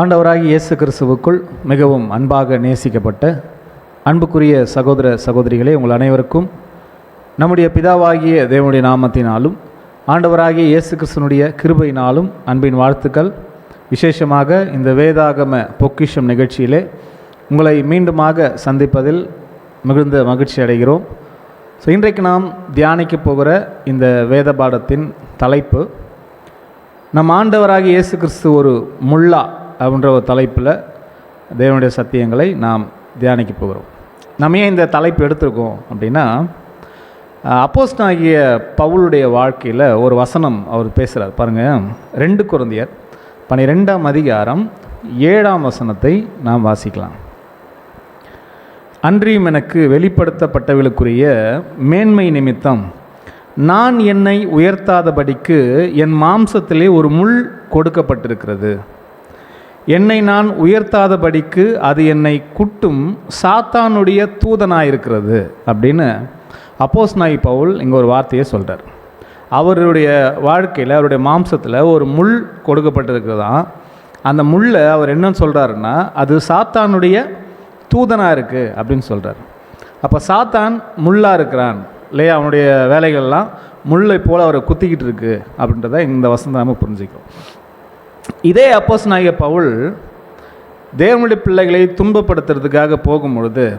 ஆண்டவராகி இயேசு கிறிஸ்துவுக்குள் மிகவும் அன்பாக நேசிக்கப்பட்ட அன்புக்குரிய சகோதர சகோதரிகளே உங்கள் அனைவருக்கும் நம்முடைய பிதாவாகிய தேவனுடைய நாமத்தினாலும் ஆண்டவராகிய இயேசு கிறிஸ்துனுடைய கிருபையினாலும் அன்பின் வாழ்த்துக்கள். விசேஷமாக இந்த வேதாகம பொக்கிஷம் நிகழ்ச்சியிலே உங்களை மீண்டுமாக சந்திப்பதில் மிகுந்த மகிழ்ச்சி அடைகிறோம். ஸோ இன்றைக்கு நாம் தியானிக்க போகிற இந்த வேத பாடத்தின் தலைப்பு நம் ஆண்டவராகிய இயேசு கிறிஸ்து ஒரு முல்லா அப்படின்ற ஒரு தலைப்பில் தேவனுடைய சத்தியங்களை நாம் தியானிக்க போகிறோம். நம்ம ஏன் இந்த தலைப்பு எடுத்திருக்கோம் அப்படின்னா அப்போஸ்ட் ஆகிய பவுலுடைய வாழ்க்கையில் ஒரு வசனம் அவர் பேசுகிறார் பாருங்கள் ரெண்டு குழந்தையர் பனிரெண்டாம் அதிகாரம் ஏழாம் வசனத்தை நாம் வாசிக்கலாம். அன்றியும் எனக்கு வெளிப்படுத்தப்பட்டவர்களுக்குரிய மேன்மை நிமித்தம் நான் என்னை உயர்த்தாதபடிக்கு என் மாம்சத்திலே ஒரு முள் கொடுக்கப்பட்டிருக்கிறது. என்னை நான் உயர்த்தாதபடிக்கு அது என்னை குட்டும் சாத்தானுடைய தூதனாயிருக்கிறது அப்படின்னு அப்போஸ் நாய் பவுல் இங்கே ஒரு வார்த்தையை சொல்கிறார் அவருடைய வாழ்க்கையில் அவருடைய மாம்சத்தில் ஒரு முள் கொடுக்கப்பட்டிருக்குதான் அந்த முள்ளை அவர் என்னன்னு சொல்கிறாருன்னா அது சாத்தானுடைய தூதனாக இருக்குது அப்படின்னு சொல்கிறார் அப்போ சாத்தான் முள்ளாக இருக்கிறான் இல்லையா? அவனுடைய வேலைகள்லாம் முல்லை போல் அவரை குத்திக்கிட்டு இருக்கு அப்படின்றத இந்த வசந்த நம்ம புரிஞ்சுக்கிறோம். இதே அப்போஸ் நாயக பவுல் தேவனுடைய பிள்ளைகளை துன்பப்படுத்துறதுக்காக போகும்பொழுது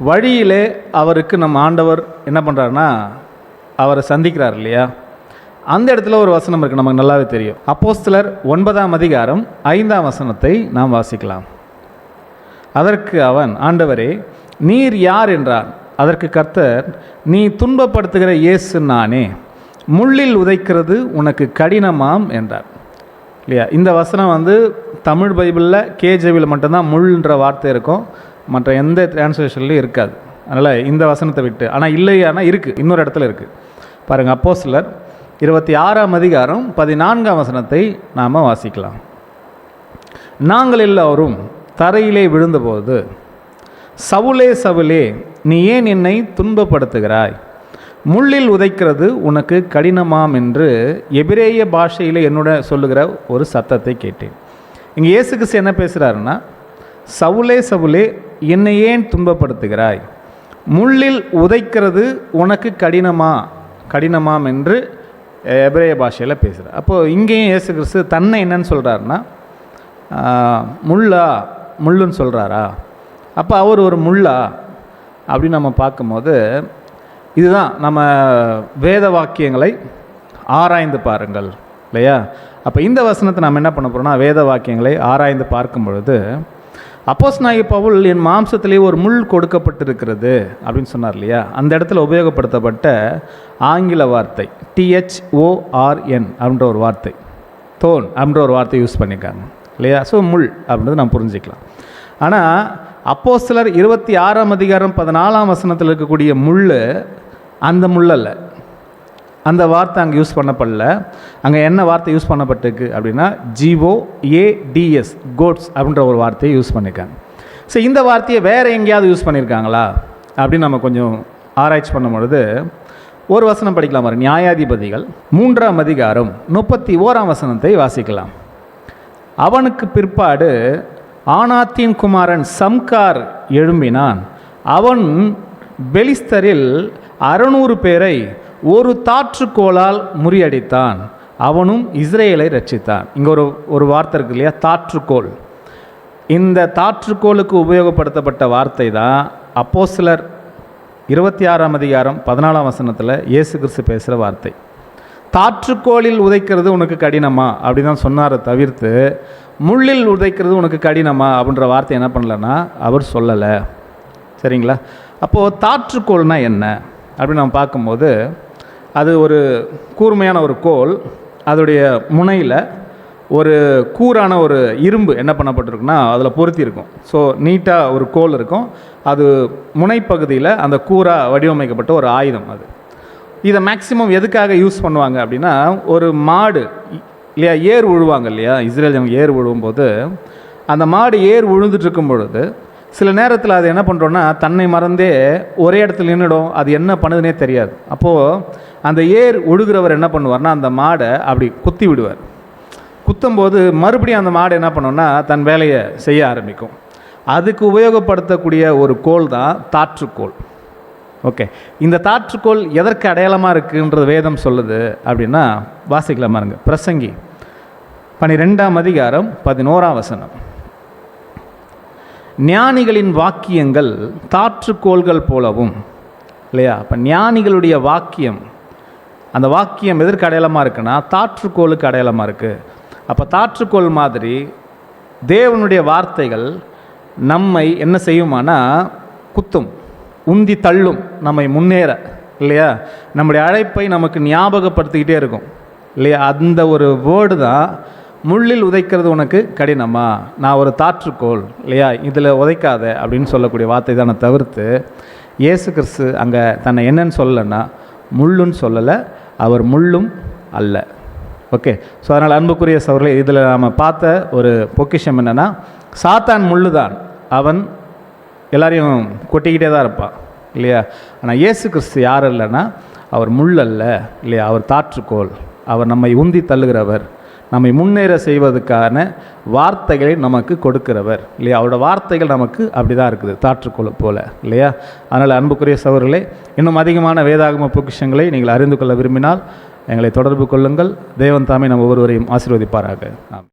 வழியிலே அவருக்கு நம்ம ஆண்டவர் என்ன பண்ணுறாருன்னா அவரை சந்திக்கிறார் இல்லையா? அந்த இடத்துல ஒரு வசனம் இருக்குது நமக்கு நல்லாவே தெரியும். அப்போஸ்தலர் ஒன்பதாம் அதிகாரம் ஐந்தாம் வசனத்தை நாம் வாசிக்கலாம். அதற்கு அவன் ஆண்டவரே நீர் யார் என்றான்? அதற்கு கர்த்தர் நீ துன்பப்படுத்துகிற இயேசு நானே. முள்ளில் உதைக்கிறது உனக்கு கடினமாம் என்றார். இல்லையா? இந்த வசனம் வந்து தமிழ் பைபிளில் கேஜேவியில் மட்டும்தான் முள்ன்ற வார்த்தை இருக்கும். மற்ற எந்த டிரான்ஸ்லேஷன்லையும் இருக்காது. அதனால் இந்த வசனத்தை விட்டு. ஆனால் இல்லையானா இருக்குது இன்னொரு இடத்துல இருக்குது பாருங்கள் அப்போ சிலர் இருபத்தி ஆறாம் அதிகாரம் பதினான்காம் வசனத்தை நாம் வாசிக்கலாம். நாங்கள் எல்லோரும் தரையிலே விழுந்தபோது சவுலே சவுலே நீ ஏன் என்னை துன்பப்படுத்துகிறாய்? முள்ளில் உதைக்கிறது உனக்கு கடினமாம் என்று எபிரேய பாஷையில் என்னோட சொல்லுகிற ஒரு சத்தத்தை கேட்டேன். இங்கே இயேசு கிறிஸ்து என்ன பேசுகிறாருன்னா சவுலே சவுலே என்னை ஏன் துன்பப்படுத்துகிறாய்? முள்ளில் உதைக்கிறது உனக்கு கடினமா? கடினமாம் என்று எபிரேய பாஷையில் பேசுகிறார் அப்போது இங்கேயும் இயேசு கிறிஸ்து தன்னை என்னன்னு சொல்கிறாருன்னா முள்ளா முள்ளுன்னு சொல்கிறாரா அப்போ அவர் ஒரு முள்ளா? அப்படின்னு நம்ம பார்க்கும்போது இதுதான் நம்ம வேத வாக்கியங்களை ஆராய்ந்து பாருங்கள் இல்லையா? அப்போ இந்த வசனத்தை நம்ம என்ன பண்ண போகிறோம்னா வேத வாக்கியங்களை ஆராய்ந்து பார்க்கும் பொழுது அப்போஸ் நாயி பவுல் என் மாம்சத்திலே ஒரு முள் கொடுக்கப்பட்டிருக்கிறது அப்படின்னு சொன்னார் இல்லையா? அந்த இடத்துல உபயோகப்படுத்தப்பட்ட ஆங்கில வார்த்தை டிஹெச்ஓஆர்என் அப்படின்ற ஒரு வார்த்தை தோன் அப்படின்ற ஒரு வார்த்தை யூஸ் பண்ணியிருக்காங்க இல்லையா? ஸோ முள் அப்படின்றது நம்ம புரிஞ்சிக்கலாம். ஆனால் அப்போ சிலர் இருபத்தி ஆறாம் அதிகாரம் பதினாலாம் வசனத்தில் இருக்கக்கூடிய முள் அந்த முள்ளல்ல. அந்த வார்த்தை அங்கே யூஸ் பண்ணப்படல. அங்கே என்ன வார்த்தை யூஸ் பண்ணப்பட்டிருக்கு அப்படின்னா ஜிஓ ஏடிஎஸ் கோட்ஸ் அப்படின்ற ஒரு வார்த்தையை யூஸ் பண்ணியிருக்காங்க ஸோ இந்த வார்த்தையை வேறு எங்கேயாவது யூஸ் பண்ணியிருக்காங்களா அப்படின்னு நம்ம கொஞ்சம் ஆராய்ச்சி பண்ணும் பொழுது ஒரு வசனம் படிக்கலாம் வரும் நியாயாதிபதிகள் மூன்றாம் அதிகாரம் முப்பத்தி ஓராம் வசனத்தை வாசிக்கலாம். அவனுக்கு பிற்பாடு ஆனாத்தின் குமாரன் சம்கார் எழும்பினான். அவன் பெலிஸ்தரில் அறுநூறு பேரை ஒரு தாற்றுக்கோளால் முறியடித்தான். அவனும் இஸ்ரேலை ரட்சித்தான். இங்கே ஒரு ஒரு வார்த்தை இருக்கு இல்லையா? தாற்றுக்கோள். இந்த தாற்றுக்கோளுக்கு உபயோகப்படுத்தப்பட்ட வார்த்தை தான் அப்போ சிலர் இருபத்தி ஆறாம் அதிகாரம் பதினாலாம் வசனத்தில் இயேசு கிறிஸ்து பேசுகிற வார்த்தை. தாற்றுக்கோளில் உதைக்கிறது உனக்கு கடினமா? அப்படி தான் சொன்னாரை தவிர்த்து முள்ளில் உதைக்கிறது உனக்கு கடினமா? அப்படின்ற வார்த்தை என்ன பண்ணலன்னா அவர் சொல்லலை. சரிங்களா? அப்போது தாற்றுக்கோள்னால் என்ன? அப்படின்னு நம்ம பார்க்கும்போது அது ஒரு கூர்மையான ஒரு கோல். அதோடைய முனையில் ஒரு கூரான ஒரு இரும்பு என்ன பண்ணப்பட்டிருக்குன்னா அதில் பொருத்தி இருக்கும். ஸோ நீட்டாக ஒரு கோல் இருக்கும். அது முனைப்பகுதியில் அந்த கூராக வடிவமைக்கப்பட்ட ஒரு ஆயுதம் அது. இதை மேக்சிமம் எதுக்காக யூஸ் பண்ணுவாங்க அப்படின்னா ஒரு மாடு இல்லையா ஏர் உழுவாங்க இல்லையா இஸ்ரேல் ஜனங்க ஏர் உழுவும்போது அந்த மாடு ஏர் உழுந்துட்டு இருக்கும் பொழுது சில நேரத்தில் அது என்ன பண்ணுறோன்னா தன்னை மறந்தே ஒரே இடத்துல நின்றுடும் அது என்ன பண்ணுதுன்னே தெரியாது. அப்போது அந்த ஏர் ஒழுகிறவர் என்ன பண்ணுவார்னா அந்த மாடை அப்படி குத்தி விடுவார். குத்தும்போது மறுபடியும் அந்த மாடு என்ன பண்ணும்னா தன் வேலையை செய்ய ஆரம்பிக்கும். அதுக்கு உபயோகப்படுத்தக்கூடிய ஒரு கோல் தான் தாற்றுக்கோள் ஓகே. இந்த தாற்றுக்கோள் எதற்கு அடையாளமாக இருக்குன்றது வேதம் சொல்லுது அப்படின்னா வாசிக்கலாம் பாருங்க. பிரசங்கி பனிரெண்டாம் அதிகாரம் பதினோராம் வசனம். ஞானிகளின் வாக்கியங்கள் தாற்றுக்கோள்கள் போலவும் இல்லையா? அப்போ ஞானிகளுடைய வாக்கியம் அந்த வாக்கியம் எதற்கு அடையாளமாக இருக்குன்னா தாற்றுக்கோளுக்கு அடையாளமாக இருக்குது அப்போ தாற்றுக்கோள் மாதிரி தேவனுடைய வார்த்தைகள் நம்மை என்ன செய்யுமானா குத்தும் உந்தி தள்ளும் நம்மை முன்னேற இல்லையா? நம்முடைய அழைப்பை நமக்கு ஞாபகப்படுத்திக்கிட்டே இருக்கும் இல்லையா? அந்த ஒரு வேர்டு தான் முள்ளில் உதைக்கிறது உனக்கு கடினமா? நான் ஒரு தாற்றுக்கோள் இல்லையா? இதில் உதைக்காத அப்படின்னு சொல்லக்கூடிய வார்த்தை தானே தவிர்த்து இயேசு கிறிஸ்து அங்கே தன்னை என்னன்னு சொல்லலைன்னா முள்ளுன்னு சொல்லலை அவர் முள்ளும் அல்ல. ஓகே? ஸோ அதனால் அன்புக்குரிய சவர்களே இதில் நாம் பார்த்த ஒரு பொக்கிஷம் என்னென்னா சாத்தான் முள்ளு தான் அவன் எல்லாரையும் கொட்டிக்கிட்டே தான் இருப்பான் இல்லையா? ஆனால் இயேசு கிறிஸ்து யார் இல்லைன்னா அவர் முள் அல்ல இல்லையா? அவர் தாற்றுக்கோள். அவர் நம்மை உந்தி தள்ளுகிறவர். நம்மை முன்னேற செய்வதற்கான வார்த்தைகளை நமக்கு கொடுக்கிறவர். இல்லையா? அவரோட வார்த்தைகள் நமக்கு அப்படி தான் இருக்குது தாற்றுக்கொள்ள போல. இல்லையா? அதனால் அன்புக்குரிய சவர்களே இன்னும் அதிகமான வேதாகம பொக்கிஷங்களை நீங்கள் அறிந்து கொள்ள விரும்பினால் எங்களை தொடர்பு கொள்ளுங்கள். தேவன் தாமே நம்ம ஒவ்வொருவரையும் ஆசீர்வதிப்பாராக. ஆம்